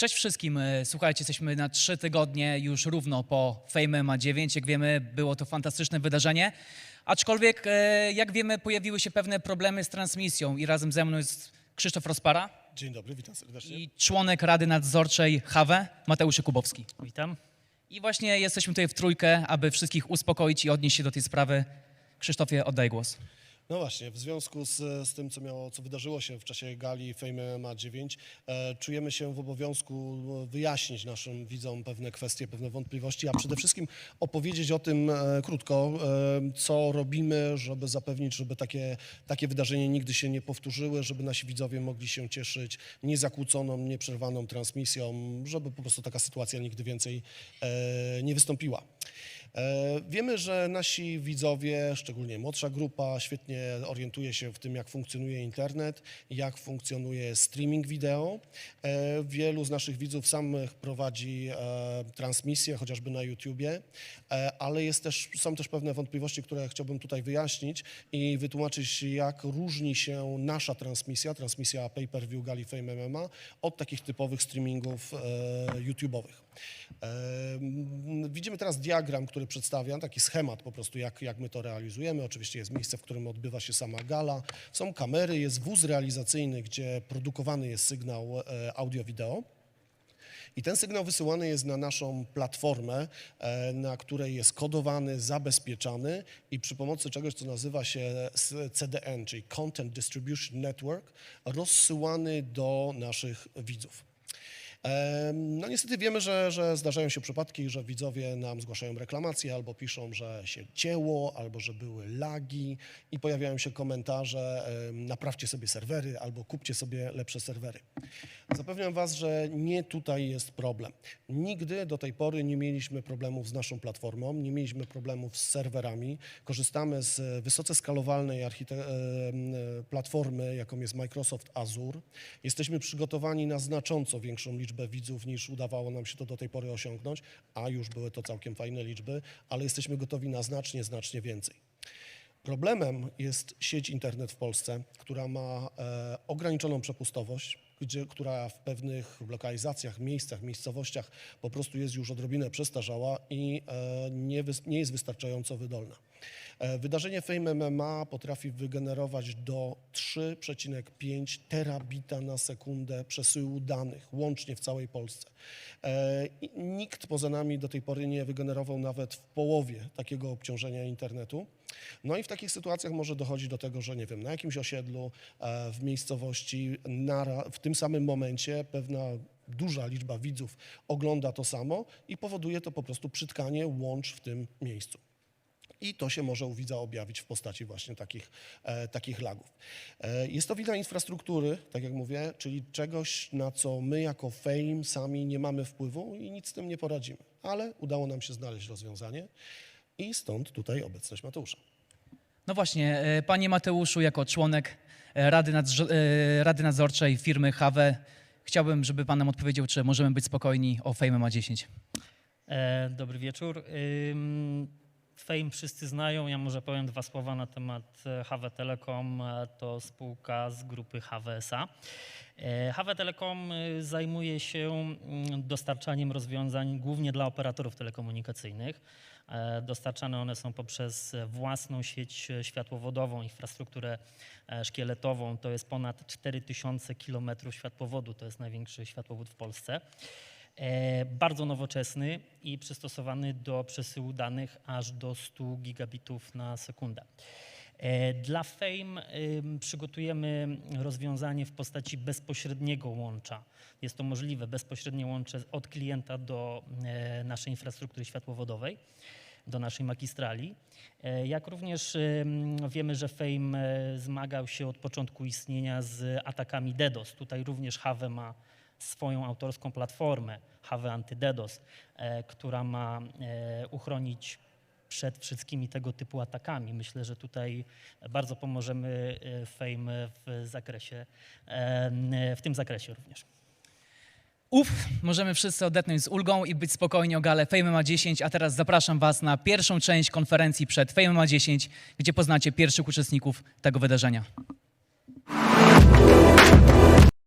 Cześć wszystkim. E, Słuchajcie, jesteśmy na trzy tygodnie już równo po Fame ma 9. Jak wiemy, było to fantastyczne wydarzenie. Aczkolwiek, e, jak wiemy, pojawiły się pewne problemy z transmisją i razem ze mną jest Krzysztof Rozpara Dzień dobry, witam serdecznie. i członek Rady Nadzorczej HAWE, Mateusz Jakubowski. Witam. I właśnie jesteśmy tutaj w trójkę, aby wszystkich uspokoić i odnieść się do tej sprawy. Krzysztofie, oddaję głos. No właśnie, w związku z, z tym, co, miało, co wydarzyło się w czasie gali Fame MMA 9, e, czujemy się w obowiązku wyjaśnić naszym widzom pewne kwestie, pewne wątpliwości, a przede wszystkim opowiedzieć o tym e, krótko, e, co robimy, żeby zapewnić, żeby takie, takie wydarzenia nigdy się nie powtórzyły, żeby nasi widzowie mogli się cieszyć niezakłóconą, nieprzerwaną transmisją, żeby po prostu taka sytuacja nigdy więcej e, nie wystąpiła. E, Wiemy, że nasi widzowie, szczególnie młodsza grupa, świetnie orientuje się w tym, jak funkcjonuje internet, jak funkcjonuje streaming wideo. E, Wielu z naszych widzów samych prowadzi e, transmisje, chociażby na YouTubie, ale jest też, są też pewne wątpliwości, które chciałbym tutaj wyjaśnić i wytłumaczyć, jak różni się nasza transmisja, transmisja pay-per-view Gali MMA od takich typowych streamingów YouTube'owych. Widzimy teraz diagram, który przedstawia taki schemat po prostu, jak, jak my to realizujemy. Oczywiście jest miejsce, w którym odbywa się sama gala. Są kamery, jest wóz realizacyjny, gdzie produkowany jest sygnał e, audio-wideo. I ten sygnał wysyłany jest na naszą platformę, e, na której jest kodowany, zabezpieczany i przy pomocy czegoś, co nazywa się CDN, czyli Content Distribution Network, rozsyłany do naszych widzów. No niestety wiemy, że, że zdarzają się przypadki, że widzowie nam zgłaszają reklamacje albo piszą, że się cięło, albo że były lagi i pojawiają się komentarze naprawcie sobie serwery albo kupcie sobie lepsze serwery. Zapewniam Was, że nie tutaj jest problem. Nigdy do tej pory nie mieliśmy problemów z naszą platformą, nie mieliśmy problemów z serwerami. Korzystamy z wysoce skalowalnej platformy, jaką jest Microsoft Azure. Jesteśmy przygotowani na znacząco większą liczbę widzów niż udawało nam się to do tej pory osiągnąć, a już były to całkiem fajne liczby, ale jesteśmy gotowi na znacznie, znacznie więcej. Problemem jest sieć internet w Polsce, która ma e, ograniczoną przepustowość, gdzie, która w pewnych lokalizacjach, miejscach, miejscowościach po prostu jest już odrobinę przestarzała i e, nie, nie jest wystarczająco wydolna. E, wydarzenie Fame MMA potrafi wygenerować do 3,5 terabita na sekundę przesyłu danych łącznie w całej Polsce. E, Nikt poza nami do tej pory nie wygenerował nawet w połowie takiego obciążenia internetu. No i w takich sytuacjach może dochodzić do tego, że nie wiem, na jakimś osiedlu, e, w miejscowości, w tym samym momencie pewna duża liczba widzów ogląda to samo i powoduje to po prostu przytkanie łącz w tym miejscu. I to się może u widza objawić w postaci właśnie takich, e, takich lagów. E, jest to wina infrastruktury, tak jak mówię, czyli czegoś, na co my jako Fame sami nie mamy wpływu i nic z tym nie poradzimy. Ale udało nam się znaleźć rozwiązanie i stąd tutaj obecność Mateusza. No właśnie, e, panie Mateuszu, jako członek e, Rady, e, Rady Nadzorczej firmy HAWE, chciałbym, żeby pan nam odpowiedział, czy możemy być spokojni o Fame ma 10. E, dobry wieczór. Fame wszyscy znają. Ja może powiem dwa słowa na temat e, HW Telekom. E, To spółka z grupy HWSA. E, HW Telekom zajmuje się mm, dostarczaniem rozwiązań głównie dla operatorów telekomunikacyjnych. Dostarczane one są poprzez własną sieć światłowodową, infrastrukturę szkieletową. To jest ponad 4000 km światłowodu. To jest największy światłowód w Polsce. E, bardzo nowoczesny i przystosowany do przesyłu danych aż do 100 gigabitów na sekundę. E, Dla Fame przygotujemy rozwiązanie w postaci bezpośredniego łącza. Jest to możliwe bezpośrednie łącze od klienta do e, naszej infrastruktury światłowodowej, do naszej magistrali. Jak również wiemy, że Fame zmagał się od początku istnienia z atakami DDoS. Tutaj również HAWE ma swoją autorską platformę HAWE Antydedos, e, która ma e, uchronić przed wszystkimi tego typu atakami. Myślę, że tutaj bardzo pomożemy e, Fame w zakresie, w tym zakresie również. Uf, możemy wszyscy odetchnąć z ulgą i być spokojni o galę Fame ma 10, a teraz zapraszam was na pierwszą część konferencji przed Fame ma 10, gdzie poznacie pierwszych uczestników tego wydarzenia.